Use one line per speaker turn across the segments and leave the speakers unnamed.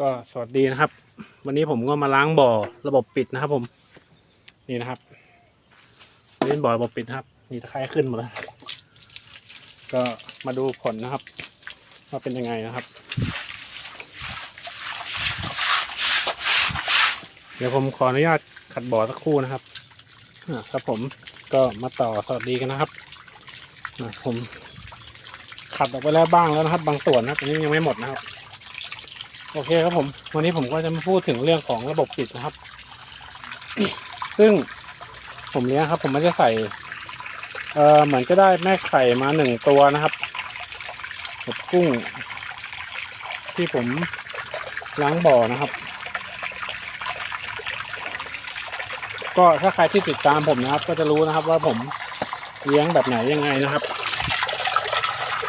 ก็สวัสดีนะครับ วันนี้ผมก็มาล้างบ่อระบบปิดนะครับ ผม นี่นะครับนี่นบ่อระบบปิดครับ นี่ตะไคร่ขึ้นหมดแล้วก็มาดูผลนะครับว่าเป็นยังไงนะครับ เดี๋ยวผมขออนุญาตขัดบ่อสักครู่นะครับครับผมก็มาต่อสวัสดีกันนะครับผมขัดออกไปแล้วบ้างแล้วนะครับ บางส่วนนะครับอันนี้ยังไม่หมดนะครับ โอเคครับผม วันนี้ผมก็จะมาพูดถึงเรื่องของระบบปิดนะครับ ซึ่งผมเลี้ยงครับ ผมไม่ได้ใส่เอ่อเหมือนจะได้แม่ไข่มาหนึ่งตัวนะครับกับกุ้ง ที่ผมล้างบ่อนะครับ ก็ถ้าใครที่ติดตามผมนะครับ ก็จะรู้นะครับว่าผมเลี้ยงแบบไหนยังไงนะครับ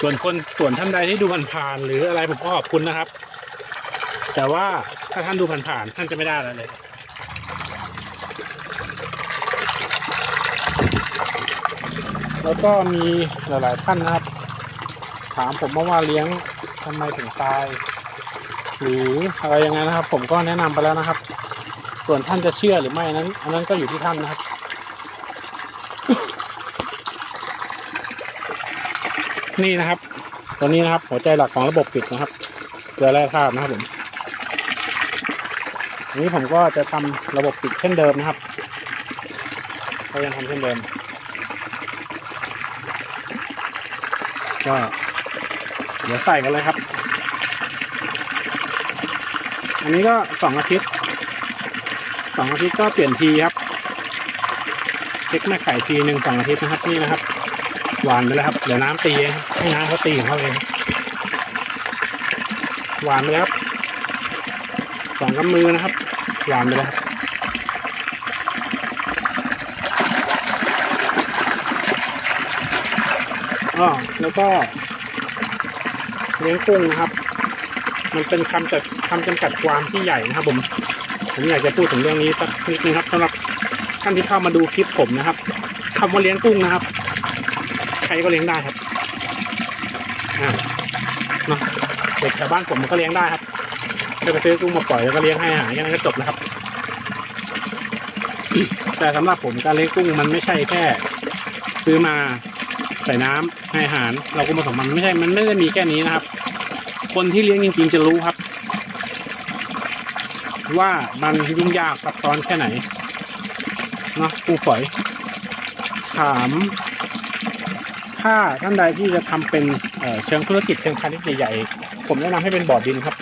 ส่วนคนส่วนท่านใดที่ดูผ่านๆหรืออะไรผมก็ขอบคุณนะครับ แต่ว่าถ้าท่านดูผ่านๆท่านจะไม่ได้อะไรเลยแล้วก็มีหลายๆท่านนะครับ ถามผมมาว่าเลี้ยงทำไมถึงตาย หรืออะไรยังไงนะครับ ผมก็แนะนำไปแล้วนะครับ ส่วนท่านจะเชื่อหรือไม่นั้น อันนั้นก็อยู่ที่ท่านนะครับ นี่นะครับ ตัวนี้นะครับ หัวใจหลักของระบบปิดนะครับเกลือแร่ธาตุนะครับผม นนี้ผมก็จะทำระบบปิดเช่นเดิมนะครับ ก็ยังทำเช่นเดิม ก็เดี๋ยวใส่กันเลยครับ อันนี้ก็สองอาทิตย์สองอาทิตย์ก็เปลี่ยนทีครับ เช็คแม่ไข่ทีหนึ่งสองอาทิตย์นะครับนี่นะครับ หวานไปแล้วครับ เดี๋ยวน้ำตีเองครับให้น้ำเขาตีของเขาเอง หวานไปแล้วครับ องกำมือนะครับหวานไปแล้วครับอ๋อแล้วก็เลี้ยงกุ้งนะครับ มันเป็นคำจัดคำจำกัดความที่ใหญ่นะครับผมผมอยากจะพูดถึงเรื่องนี้สักนิดนึงครับสำหรับท่านที่เข้ามาดูคลิปผมนะครับคำว่าเลี้ยงกุ้งนะครับ ใครก็เลี้ยงได้ครับอ่าเนาะเด็กแถวบ้านผมมันก็เลี้ยงได้ครับ ก็ไปซื้อกุ้งมาปล่อยแล้วก็เลี้ยงให้อาหารแค่นั้นก็จบแล้วครับ แต่สำหรับผมการเลี้ยงกุ้งมันไม่ใช่แค่ ซื้อมาใส่น้ำให้อาหาร เราก็ผสมมันไม่ใช่มันไม่ได้มีแค่นี้นะครับ คนที่เลี้ยงจริงๆจะรู้ครับ ว่ามันยุ่งยากซับซ้อนแค่ไหนเนาะปูฝอย ถามถ้าท่านใดที่จะทำเป็นเเชิงธุรกิจเชิงพาณิชย์ใหญ่ๆผมแนะนำให้เป็นบ่อดินครับ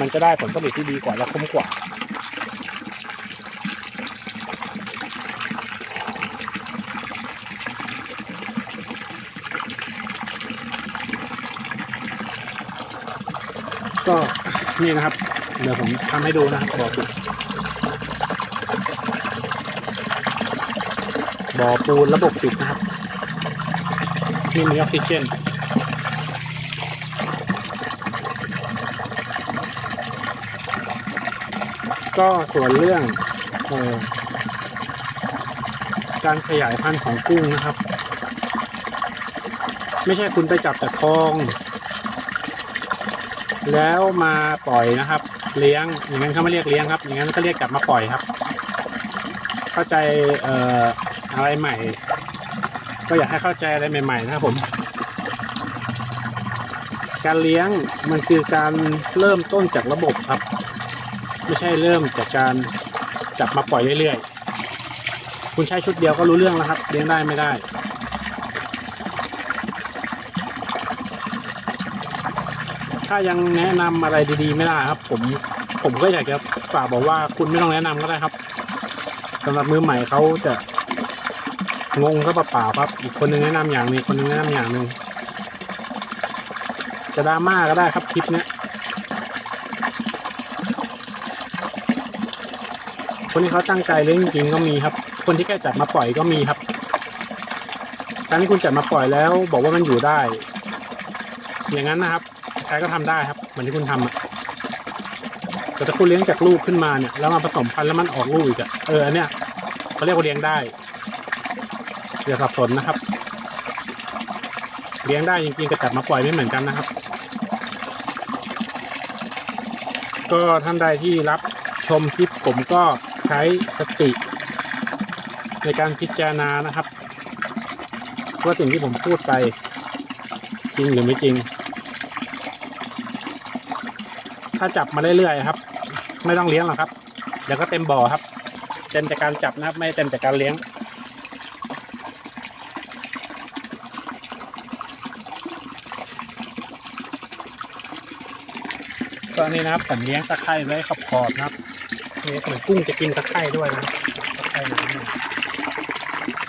มันจะได้ผลผลิตที่ดีกว่าและคุ้มกว่า ก็นี่นะครับ เดี๋ยวผมทำให้ดูนะครับบ่อปูนบ่อปูนระบบปิดนะครับ ที่มีออกซิเจน ก็ส่วนเรื่องออการขยายพันธุ์ของกุ้งนะครับ ไม่ใช่คุณไปจับแต่คลอง แล้วมาปล่อยนะครับ เลี้ยงอย่างนั้นเขาไม่เรียกเลี้ยงครับ อย่างนั้นก็เรียกจับมาปล่อยครับ เข้าใจเอ่ออะไรใหม่ ก็อยากให้เข้าใจอะไรใหม่ ๆ นะครับผม การเลี้ยงมันคือการเริ่มต้นจากระบบครับ ไม่ใช่เริ่มจากการจับมาปล่อยเรื่อยๆ คุณใช้ชุดเดียวก็รู้เรื่องแล้วครับเลี้ยงได้ไม่ได้ ถ้ายังแนะนำอะไรดีๆ ไม่ได้ครับ ผมผมก็อยากจะฝากบอกว่าคุณไม่ต้องแนะนำก็ได้ครับสำหรับมือใหม่เขาจะงงก็เปล่าๆครับอีกคนนึงแนะนำอย่างหนึงอีกคนนึงแนะนำอย่างหนึ่งจะดราม่าก็ได้ครับคลิปเนี้ย คนที่เขาตั้งใจเลี้ยงจริงๆก็มีครับ คนที่แค่จัดมาปล่อยก็มีครับการที่คุณจัดมาปล่อยแล้ว บอกว่ามันอยู่ได้ อย่างนั้นนะครับ ใครก็ทำได้ครับเหมือนที่คุณทำอะแต่ถ้าคุณเลี้ยงจากลูกขึ้นมาเนี่ยแล้วมาผสมพันธุ์แล้วมันออกลูกอีกอะเอออันเนี้ยเขาเรียกว่าเลี้ยงได้อย่าสับสนนะครับ เลี้ยงได้จริงๆกับจัดมาปล่อยไม่เหมือนกันนะครับ ก็ท่านใดที่รับชมคลิปผมก็ ใช้สติในการพิจารณานะครับว่าสิ่งที่ผมพูดไปจริงหรือไม่จริง ถ้าจับมาเรื่อยๆครับ ไม่ต้องเลี้ยงหรอกครับ เดี๋ยวก็เต็มบ่อครับ เต็มจากการจับนะครับ ไม่เต็มจากการเลี้ยง ตอนนี้นะครับผมเลี้ยงตะไคร้ไว้ขอบขอบนะครับ นี่เหมือนกุ้งจะกินตะไคร้ด้วยนะครับตะไคร้น้ำเนี่ย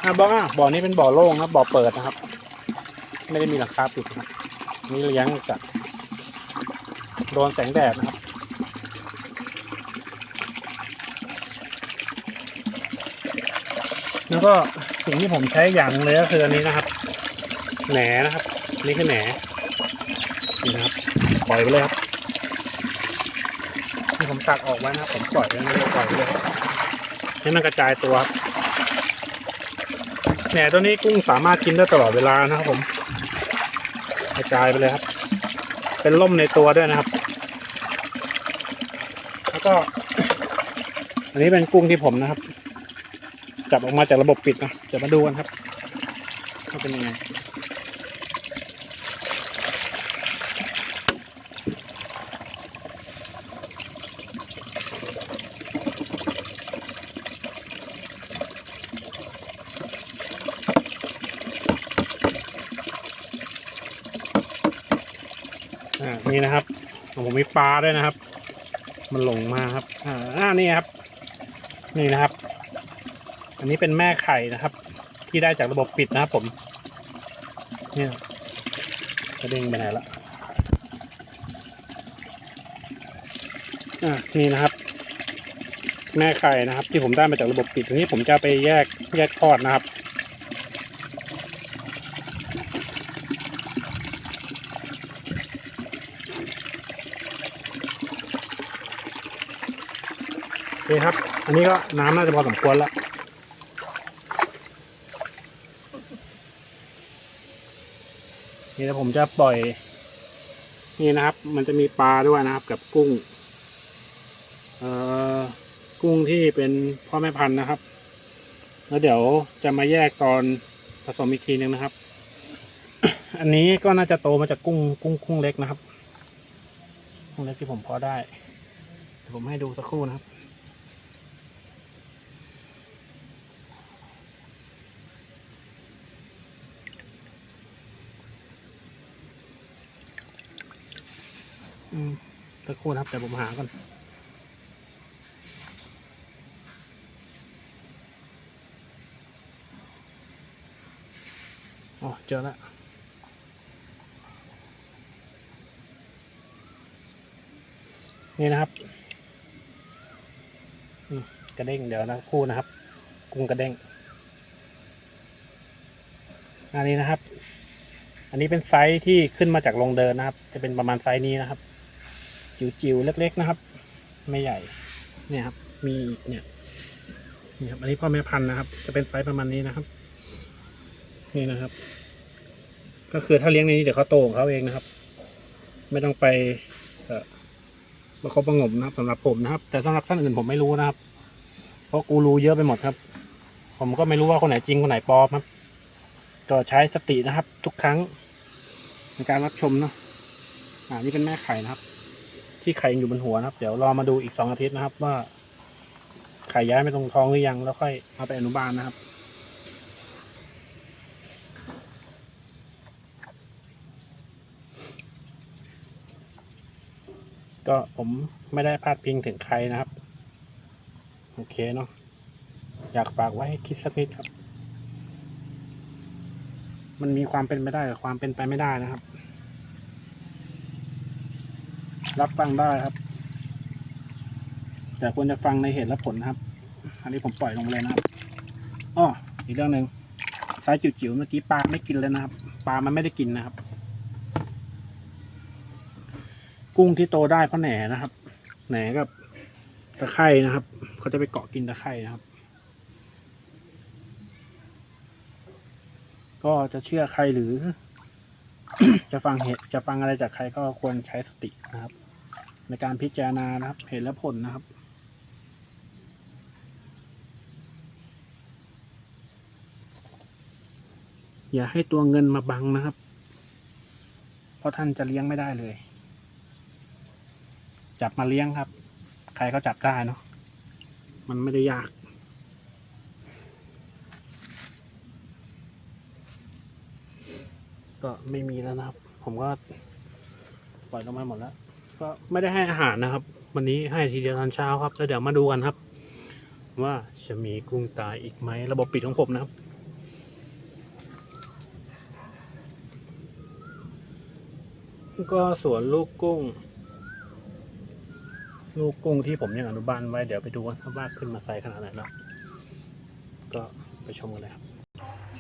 อะบ่ออะบ่อนี้เป็นบ่อโล่งนะบ่อเปิดนะครับ ไม่ได้มีหลังคาปิดนะนี่เลี้ยงจากโดนแสงแดดนะครับแล้วก็สิ่งที่ผมใช้อย่างเลยก็คืออันนี้นะครับ แหนนะครับ นี่คือแหนนี่นะครับ ปล่อยไปเลยครับ ผมตักออกไว้นะผมปล่อยไว้ไม่ได้ปล่อยเลยให้มันกระจายตัวครับแหนตัวนี้กุ้งสามารถกินได้ตลอดเวลานะครับผม กระจายไปเลยครับ เป็นล่มในตัวด้วยนะครับ แล้วก็ อันนี้เป็นกุ้งที่ผมนะครับ จับออกมาจากระบบปิดนะเดี๋ยวมาดูกันครับว่าเป็นยังไง อ่านี่นะครับผมมีปลาด้วยนะครับ มันหลงมาครับ อ่าอ่านี่ครับ นี่นะครับ อันนี้เป็นแม่ไข่นะครับ ที่ได้จากระบบปิดนะครับผม เนี่ยกระเด้งไปไหนละอ่านี่นะครับ แม่ไข่นะครับ ที่ผมได้มาจากระบบปิดทีนี้ผมจะไปแยกแยกทอดนะครับ เคครับ อันนี้ก็น้ำน่าจะพอสมควรแล้วนี่นะผมจะปล่อย นี่นะครับ มันจะมีปลาด้วยนะครับ กับกุ้ง เอ่อ กุ้งที่เป็นพ่อแม่พันธุ์นะครับ แล้วเดี๋ยวจะมาแยกตอนผสมอีกทีนึงนะครับ อันนี้ก็น่าจะโตมาจากกุ้ง กุ้งกุ้งเล็กนะครับ กุ้งเล็กที่ผมพอได้เดี๋ยวผมให้ดูสักครู่นะครับ อืมสักครู่นะครับแต่ผมหาก่อนอ๋อเจอแล้วนี่นะครับกระเด้งเดี๋ยวนะคู่นะครับ กุ้งกระเด้งอันนี้นะครับ อันนี้เป็นไซส์ที่ขึ้นมาจากโรงเดินนะครับ จะเป็นประมาณไซส์นี้นะครับ จิ๋วๆ เล็ก ๆนะครับ ไม่ใหญ่ เนี่ยครับ มีอีกเนี่ยนี่ครับ อันนี้พ่อแม่พันธุ์นะครับ จะเป็นไซส์ประมาณนี้นะครับ นี่นะครับ ก็คือถ้าเลี้ยงในนี้เดี๋ยวเขาโตของเขาเองนะครับ ไม่ต้องไป เอ่อประคบประงมนะครับสำหรับผมนะครับ แต่สำหรับท่านอื่นผมไม่รู้นะครับ เพราะกูรู้เยอะไปหมดครับ ผมก็ไม่รู้ว่าคนไหนจริงคนไหนปลอมครับ ก็ใช้สตินะครับ ทุกครั้งในการรับชมเนาะอ่านี่เป็นแม่ไข่นะครับ ที่ไข่ยังอยู่บนหัวนะครับ เดี๋ยวรอมาดูอีกสองอาทิตย์นะครับ ว่าไข่ย้ายไปตรงท้องหรือยัง แล้วค่อยเอาไปอนุบาลนะครับก็ผมไม่ได้พาดพิงถึงใครนะครับ โอเคเนาะอยากฝากไว้ให้คิดสักนิดครับ มันมีความเป็นไปได้กับความเป็นไปไม่ได้นะครับ รับฟังได้ครับ แต่ควรจะฟังในเหตุและผลนะครับ อันนี้ผมปล่อยลงเลยนะครับอ้ออีกเรื่องหนึ่งไซส์จิ๋วๆเมื่อกี้ปลาไม่กินเลยนะครับ ปลามันไม่ได้กินนะครับ กุ้งที่โตได้เพราะแหนนะครับ แหนกับตะไคร่นะครับเขาจะไปเกาะกินตะไคร่นะครับ ก็จะเชื่อใครหรือ จะฟังเหตุจะฟังอะไรจากใครก็ควรใช้สตินะครับ ในการพิจารณานะครับเหตุและผลนะครับอย่าให้ตัวเงินมาบังนะครับ เพราะท่านจะเลี้ยงไม่ได้เลย จับมาเลี้ยงครับ ใครก็จับได้เนาะ มันไม่ได้ยาก ก็ไม่มีแล้วนะครับ ผมก็ปล่อยลงมาหมดแล้ว ก็ไม่ได้ให้อาหารนะครับ วันนี้ให้ทีเดียวตอนเช้าครับ แล้วเดี๋ยวมาดูกันครับ ว่าจะมีกุ้งตายอีกไหมระบบปิดของผมนะครับก็สวนลูกกุ้ง ลูกกุ้งที่ผมยังอนุบาลไว้เดี๋ยวไปดูกันครับว่าขึ้นมาไซส์ขนาดไหนเนาะก็ไปชมกันเลยครับ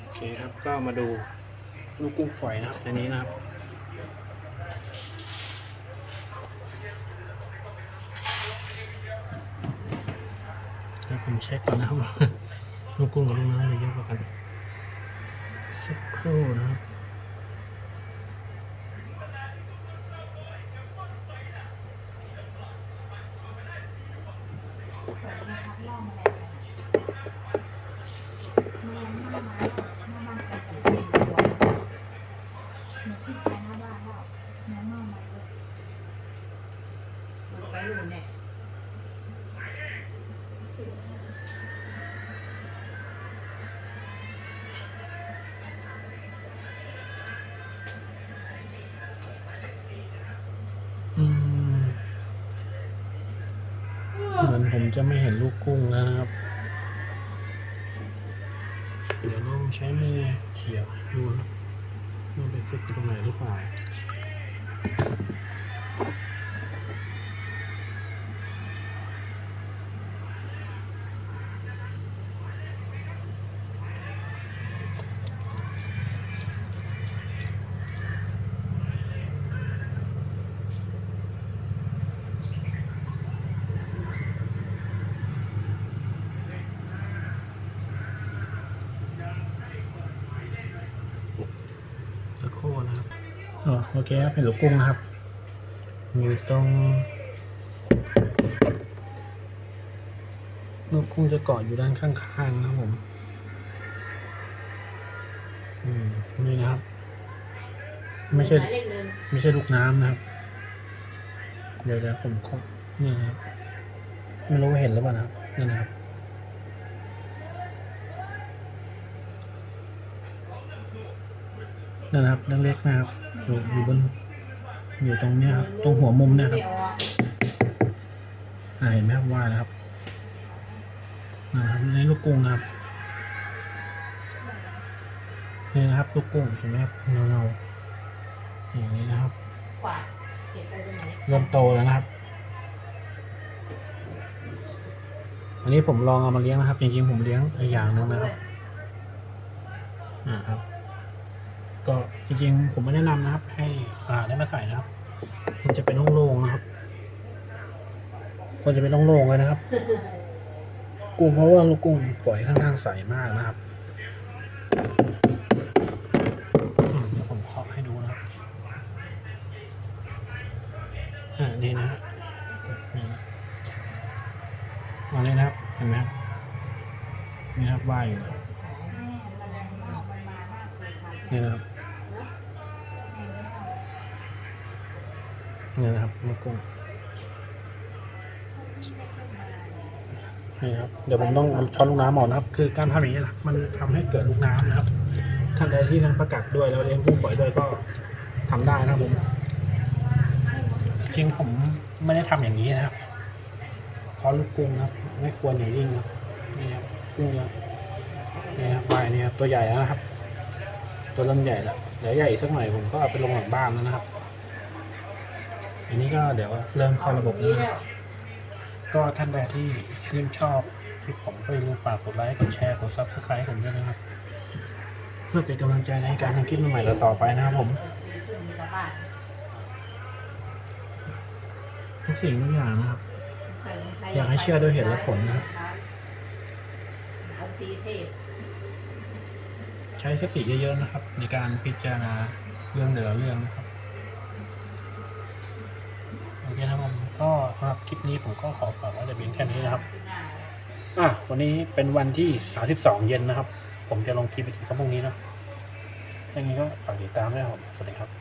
โอเคครับก็มาดู ลูกกุ้งฝอยนะครับอันนี้นะครับให้ผมเช็คก่อนนะครับลูกกุ้งกับลูกน้ำเยอะกว่ากันสักครู่นะครับ ผมจะไม่เห็นลูกกุ้งนะครับ เดี๋ยวลองใช้มือเขี่ยดูครับมันไปฟิกตรงไหนหรือเปล่า สักครู่นะครับ อ๋อโอเคครับเป็นลูกกุ้งนะครับอยู่ตรงลูกกุ้งจะเกาะอยู่ด้านข้างๆนะครับผมอืมนี่นะครับ ไม่ใช่ ไม่ใช่ลูกน้ำนะครับ เดี๋ยวเดี๋ยวผมขอนี่นะครับไม่รู้ว่าเห็นหรือเปล่านะครับนี่นะครับนั่นนะครับเล็กนะครับ อยู่อยู่บนอยู่ตรงเนี้ยครับตรงหัวมุมเนี่ยครับ
ไม่ออก
อ่าเห็นไหมครับว่านะครับนะครับในลูกกุ้งนะครับนี่นะครับลูกกุ้งเห็นไหมครับเงาเงาอย่างนี้นะครับ
กวาดเริ่
มโตแล้วนะครับ อันนี้ผมลองเอามาเลี้ยงนะครับจริงๆผมเลี้ยงอีกอย่างหนึงนะครับอ่าครับ ก็จริงๆ ผมไม่แนะนำนะครับ ให้อ่าได้มาใส่นะครับ มันจะเป็นโล่งๆนะครับควรจะเป็นโล่งๆเลยนะครับ กุ้งเพราะว่าลูกกุ้งฝอยค่อนข้างใสมากนะครับเดี๋ยวผมเคาะให้ดูนะครับอ่านี่นะฮะนี่นะอันนี้นะครับเห็นไหมนี่นะครับว่ายอยู่ นี่นะครับนี่นะครับลูกกุ้งนี่ครับเดี๋ยวผมต้องเอาช้อนลูกน้ำออกนะครับ คือการทำอย่างนี้นะมันทำให้เกิดลูกน้ำนะครับท่านใดที่ทั้งประกัดด้วยแล้วเลี้ยงกุ้งฝอยด้วยก็ทำได้นะครับผมจริงผมไม่ได้ทำอย่างนี้นะครับเพราะลูกกุ้งนะครับ ไม่ควรอย่างยิ่งนะนี่ครับกุ้งเยอะนี่ครับวายนี่ครับตัวใหญ่แล้วนะครับ ตัวเริ่มใหญ่แล้วเดี๋ยวใหญ่อีกสักหน่อยผมก็เอาไปลงหลังบ้านแล้วนะครับ อันนี้ก็เดี๋ยวเริ่มเข้าระบบแล้ว
นี่
นะ
แล้ว
ก็ท่านใดที่ชื่นชอบคลิปผมก็อย่าลืมฝากกดไลค์กดแชร์กดซับสไครต์ผมด้วยนะครับ เพื่อเป็นกำลังใจในการทำคลิปใหม่ๆต่อไปนะครับผมทุกสิ่งทุกอย่างนะครับ อยากให้เชื่อด้วยเหตุและผลนะครับ
เอาตีเทพ
ใช้สติเยอะๆนะครับ ในการพิจารณาเรื่องแต่ละเรื่องนะครับโอเคนะครับผมก็คลิปนี้ผมก็ขอฝากไว้แต่เพียงแค่นี้นะครับอะวันนี้เป็นวันที่สามสิบสองเย็นนะครับ ผมจะลงคลิปอีกครั้งพรุ่งนี้เนะอย่างนี้ก็ฝากติดตามด้วยครับสวัสดีครับ